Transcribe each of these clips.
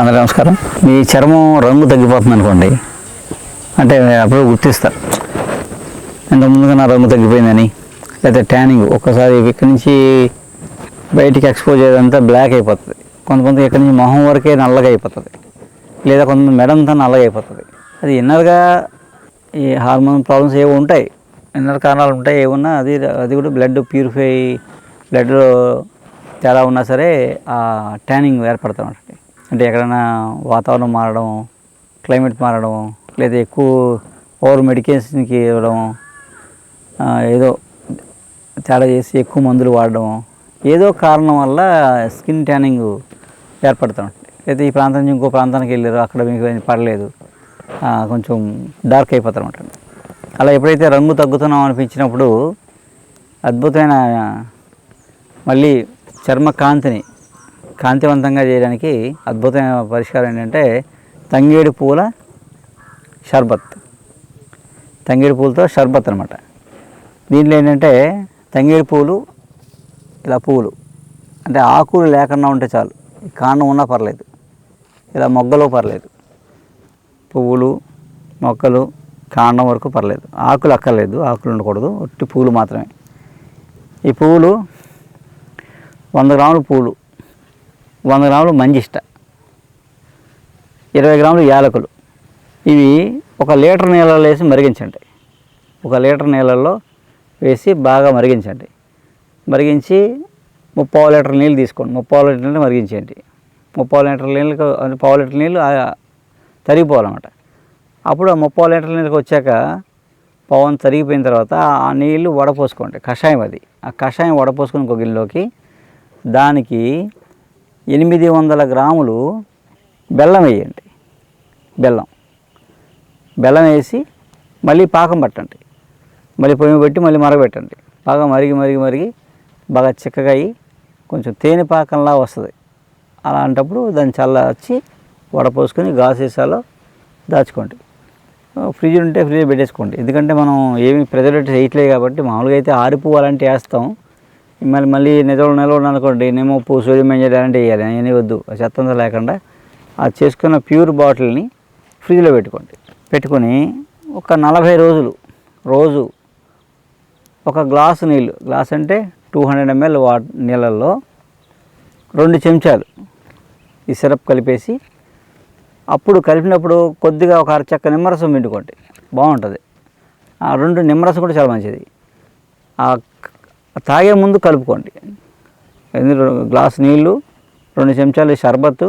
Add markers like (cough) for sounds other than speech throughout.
అందరికీ నమస్కారం. మీ చర్మం రంగు తగ్గిపోతుంది అనుకోండి అంటే అప్పుడు గుర్తిస్తారు ఇంత ముందుగా నా రంగు తగ్గిపోయిందని లేకపోతే ట్యానింగ్ ఒక్కసారి ఇక్కడి నుంచి బయటికి ఎక్స్పోజ్ అయ్యేదంతా బ్లాక్ అయిపోతుంది. కొంతమంది ఇక్కడి నుంచి మొహం వరకే నల్లగా అయిపోతుంది. లేదా కొంతమంది మెడంతా నల్లగా అయిపోతుంది. అది ఇన్నర్గా ఈ హార్మోన్ ప్రాబ్లమ్స్ ఏవో ఉంటాయి. ఇన్నర్ కారణాలు ఉంటాయి ఏమున్నా అది అది కూడా బ్లడ్ ప్యూరిఫై బ్లడ్ తేడా ఉన్నా సరే ఆ ట్యానింగ్ ఏర్పడుతూ ఉంటుంది అంటే ఎక్కడైనా వాతావరణం మారడం క్లైమేట్ మారడం లేదా ఎక్కువ ఓవర్ మెడికేషన్కి ఇవ్వడం ఏదో తేడా చేసి ఎక్కువ మందులు వాడడం ఏదో కారణం వల్ల స్కిన్ ట్యానింగ్ ఏర్పడుతూ. ఉంటుంది అయితే ఈ ప్రాంతం నుంచి ఇంకో ప్రాంతానికి వెళ్ళారు అక్కడ మీకు పడలేదు. కొంచెం డార్క్ అయిపోతారు అనమాట అలా ఎప్పుడైతే రంగు తగ్గుతున్నాం అనిపించినప్పుడు అద్భుతమైన మళ్ళీ చర్మ కాంతిని కాంతివంతంగా చేయడానికి అద్భుతమైన పరిష్కారం ఏంటంటే తంగేడు పూల షర్బత్. తంగేడు పూలతో షర్బత్ అనమాట దీంట్లో ఏంటంటే తంగేడు పూలు ఇలా పూలు అంటే ఆకులు లేకుండా ఉంటే చాలు. కాండం ఉన్నా పర్లేదు. ఇలా మొగ్గలు పర్లేదు. పువ్వులు మొక్కలు కాండం వరకు పర్లేదు. ఆకులు అక్కర్లేదు ఆకులు ఉండకూడదు. ఒట్టి పూలు మాత్రమే. ఈ పువ్వులు వంద గ్రాములు పూలు. వంద గ్రాములు మంజిష్ట ఇరవై గ్రాములు యాలకులు. ఇవి ఒక లీటర్ నీళ్ళలో వేసి మరిగించండి. ఒక లీటర్ నీళ్ళల్లో వేసి బాగా మరిగించండి. మరిగించి ముప్పావు లీటర్ నీళ్ళు తీసుకోండి. ముప్పావు లీటర్ నీళ్ళు మరిగించండి ముప్పావు లీటర్ నీళ్ళకి అంటే పావు లీటర్ నీళ్ళు తరిగిపోవాలన్నమాట. అప్పుడు ఆ ముప్పావు లీటర్ నీళ్ళకి వచ్చాక పవన్ తరిగిపోయిన తర్వాత ఆ నీళ్ళు వడపోసుకోండి. కషాయం అది. ఆ కషాయం వడపోసుకుని ఒక గిన్నెలోకి దానికి ఎనిమిది వందల గ్రాములు బెల్లం వేయండి. బెల్లం. బెల్లం వేసి మళ్ళీ పాకం పట్టండి. మళ్ళీ పొయ్యి పెట్టి మళ్ళీ మరగబెట్టండి. బాగా మరిగి మరిగి మరిగి బాగా చిక్కగా అయ్యి కొంచెం తేనె పాకంలా వస్తుంది. అలాంటప్పుడు దాన్ని చల్ల వచ్చి వడపోసుకొని గాసేసాలో దాచుకోండి. ఫ్రిడ్జ్ ఉంటే ఫ్రిడ్జ్ పెట్టేసుకోండి. ఎందుకంటే మనం ఏమి ప్రిజర్వేటివ్ వేయట్లేదు కాబట్టి మామూలుగా అయితే ఆరిపు అలాంటివి వేస్తాం. మళ్ళీ మళ్ళీ నిజంలో నిలవడం అనుకోండి నేమో పూ సోడియం అలాంటివి వేయాలి అవన్నీ వద్దు ఆ చెత్తంతా లేకుండా. ఆ చేసుకున్న ప్యూర్ బాటిల్ని ఫ్రిడ్జ్లో పెట్టుకోండి. పెట్టుకొని ఒక నలభై రోజులు రోజు ఒక గ్లాసు నీళ్ళు గ్లాస్ అంటే టూ హండ్రెడ్ ఎంఎల్ వా నీళ్ళల్లో రెండు చెంచాలు ఈ సిరప్ కలిపేసి అప్పుడు కలిపినప్పుడు కొద్దిగా ఒక అరచక్క నిమ్మరసం పిండుకోండి బాగుంటుంది. ఆ రెండు నిమ్మరసం కూడా చాలా మంచిది. ఆ తాగే ముందు కలుపుకోండి. ఎందుకు గ్లాస్ నీళ్ళు రెండు చెంచాలు షర్బత్తు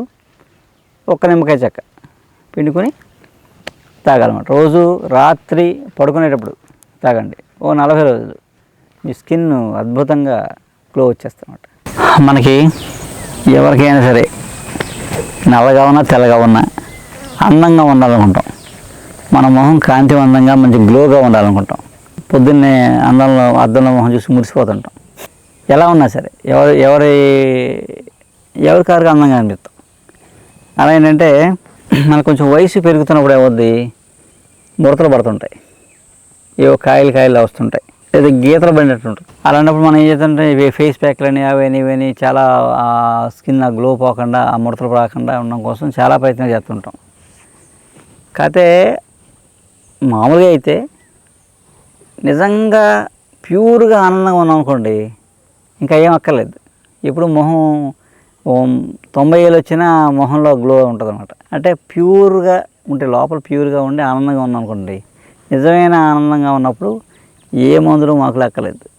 ఒక్క నిమ్మకాయ చెక్క పిండుకొని తాగాలన్నమాట. రోజు రాత్రి పడుకునేటప్పుడు తాగండి. ఓ నలభై రోజులు మీ స్కిన్ అద్భుతంగా గ్లో వచ్చేస్తామన్నమాట మనకి ఎవరికైనా సరే నల్లగా ఉన్నా తెల్లగా ఉన్నా అందంగా ఉండాలనుకుంటాం. మన మొహం కాంతివంతంగా మంచి గ్లోగా ఉండాలనుకుంటాం. పొద్దున్నే అందంలో అద్దంలో మొహం చూసి మురిసిపోతుంటాం. ఎలా ఉన్నా సరే ఎవరు ఎవరి ఎవరి కారుగా అందంగా అనిపిస్తాం అలా ఏంటంటే మనకు కొంచెం వయసు పెరుగుతున్నప్పుడు ఏమవుద్ది? ముడతలు పడుతుంటాయి. ఏవో కాయలు కాయలు వస్తుంటాయి. లేదా గీతలు పడినట్టుంటుంది అలాంటప్పుడు మనం ఏం చేస్తుంటే ఇవి ఫేస్ ప్యాక్లని అవని ఇవని చాలా స్కిన్ ఆ గ్లో పోకుండా ఆ ముడతలు రాకుండా ఉండడం కోసం చాలా ప్రయత్నం చేస్తుంటాం. కాకపోతే మామూలుగా అయితే నిజంగా ప్యూర్గా ఆనందంగా ఉన్నాం అనుకోండి ఇంకా ఏం అక్కర్లేదు. ఇప్పుడు మొహం తొంభై ఏళ్ళు వచ్చినా మొహంలో గ్లో ఉంటుంది అనమాట అంటే ప్యూర్గా ఉంటే లోపల ప్యూర్గా ఉండి ఆనందంగా ఉన్నాం అనుకోండి నిజమైన ఆనందంగా ఉన్నప్పుడు ఏ మందులు మాకు లెక్కలేదు.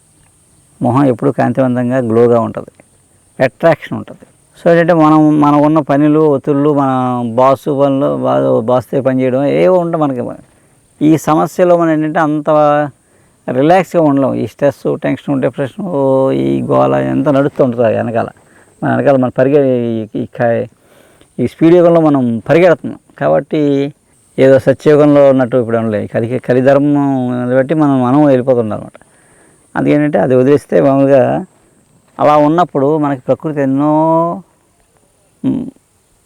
మొహం ఎప్పుడు కాంతివంతంగా గ్లోగా ఉంటుంది. అట్రాక్షన్ ఉంటుంది. సో ఏంటంటే మనం మనం ఉన్న పనులు ఒత్తిళ్ళు మన బాసు పనులు బా- బాస్తో పని చేయడం ఏవో ఉంటాయి మనకి ఈ సమస్యలో మనం ఏంటంటే అంత రిలాక్స్గా ఉండలేం. ఈ స్ట్రెస్ టెన్షన్ డిప్రెషన్ ఈ గోల ఎంత నడుస్తూ ఉంటుంది వెనకాల. మన వెనకాల మన పరిగె ఈ- ఈ క- ఈ స్పీడ్ యుగంలో మనం పరిగెడుతున్నాం. కాబట్టి ఏదో సత్యయుగంలో ఉన్నట్టు ఇప్పుడు ఉండలేదు కలి కలిధర్మం బట్టి మనం మనం వెళ్ళిపోతున్నాం అనమాట అందుకేంటంటే అది వదిలేస్తే మామూలుగా అలా ఉన్నప్పుడు మనకి ప్రకృతి ఎన్నో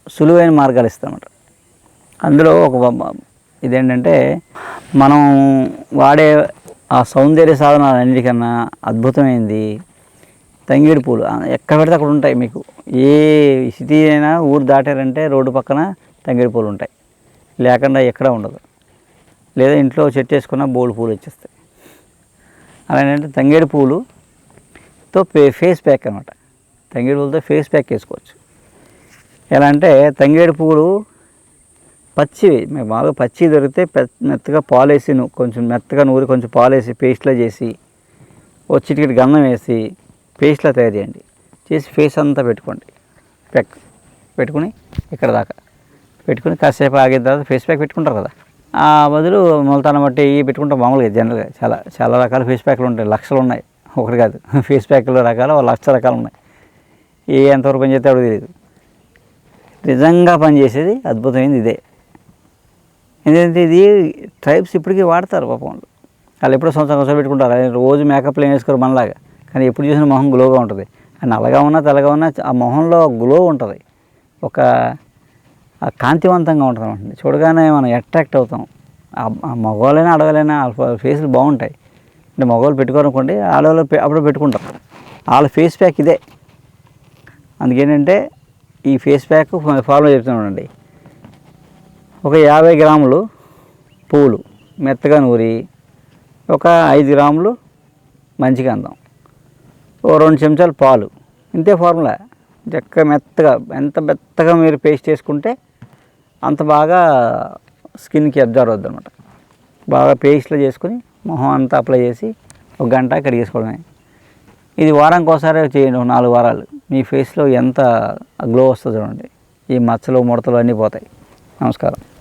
సులువైన మార్గాలు ఇస్తామట అందులో ఒక ఇదేంటంటే మనం వాడే ఆ సౌందర్య సాధనాలన్నిటికన్నా అద్భుతమైంది తంగేడు పూలు. ఎక్కడ పెడితే అక్కడ ఉంటాయి మీకు. ఏ సిటీ అయినా ఊరు దాటారంటే రోడ్డు పక్కన తంగేడు పూలు ఉంటాయి. లేకుండా ఎక్కడ ఉండదు. లేదా ఇంట్లో చెట్టు వేసుకున్న బోల్డ్ పూలు వచ్చేస్తాయి. అలా ఏంటంటే తంగేడు పూలుతో పే ఫేస్ ప్యాక్ అనమాట తంగేడు పూలతో ఫేస్ ప్యాక్ వేసుకోవచ్చు. ఎలా అంటే తంగేడు పూలు పచ్చివి మీకు బాగా పచ్చి దొరికితే మెత్తగా పాలేసి నువ్వు కొంచెం మెత్తగా నూరి కొంచెం పాలేసి పేస్ట్లా చేసి ఓ చిటికెట్ గంధం వేసి పేస్ట్లా తయారు చేయండి. చేసి ఫేస్ అంతా పెట్టుకోండి. ప్యాక్ పెట్టుకుని ఇక్కడ దాకా. పెట్టుకుని కాసేపు ఆగిన తర్వాత ఫేస్ ప్యాక్ పెట్టుకుంటారు కదా. ఆ బదులు మొలతాన బట్టి ఇవి పెట్టుకుంటాం మామూలుగా జనరల్గా. చాలా చాలా రకాల ఫేస్ ప్యాక్లు ఉంటాయి. లక్షలు ఉన్నాయి. ఒకటి కాదు. (laughs) ఫేస్ ప్యాక్లు రకాలు లక్ష రకాలు ఉన్నాయి. ఏ ఎంతవరకు పని చేస్తే తెలియదు నిజంగా పనిచేసేది అద్భుతమైనది ఇదే. ఎందుకంటే ఇది ట్రైబ్స్ ఇప్పటికీ వాడతారు పాపం వాళ్ళు. వాళ్ళు ఎప్పుడో సంవత్సరం పెట్టుకుంటారు. అది రోజు మేకప్లు ఏం వేసుకోరు మనలాగా. కానీ ఎప్పుడు చూసినా మొహం గ్లోగా ఉంటుంది. ఆ నల్లగా ఉన్నా తెల్లగా ఉన్నా ఆ మొహంలో గ్లో ఉంటుంది. ఒక కాంతివంతంగా ఉంటుంది అనమాట. చూడగానే మనం అట్రాక్ట్ అవుతాం. ఆ- మగవాళ్ళైనా ఆడవాళ్ళైనా వాళ్ళ ఫేస్లు బాగుంటాయి. అంటే మగవాళ్ళు పెట్టుకోరనుకోండి ఆడవాళ్ళు అప్పుడు పెట్టుకుంటారు వాళ్ళ ఫేస్ ప్యాక్ ఇదే. అందుకేంటంటే ఈ ఫేస్ ప్యాక్ ఫాలో చెప్తున్నానండి ఒక యాభై గ్రాములు పూలు మెత్తగా నూరి ఒక ఐదు గ్రాములు మంచిగా అందం. ఓ రెండు చెంచాలు పాలు. ఇంతే ఫార్ములా. చక్కగా మెత్తగా ఎంత మెత్తగా మీరు పేస్ట్ చేసుకుంటే అంత బాగా స్కిన్కి అబ్జర్వ్ అవుద్ది అనమాట బాగా పేస్ట్లో చేసుకుని మొహం అంతా అప్లై చేసి ఒక గంట కడిగేసుకోవడమే ఇది వారానికి ఒకసారి చేయండి ఒక నాలుగు వారాలు. మీ ఫేస్లో ఎంత గ్లో వస్తుందో చూడండి. ఈ మచ్చలు ముడతలు అన్నీ పోతాయి. నమస్కారం.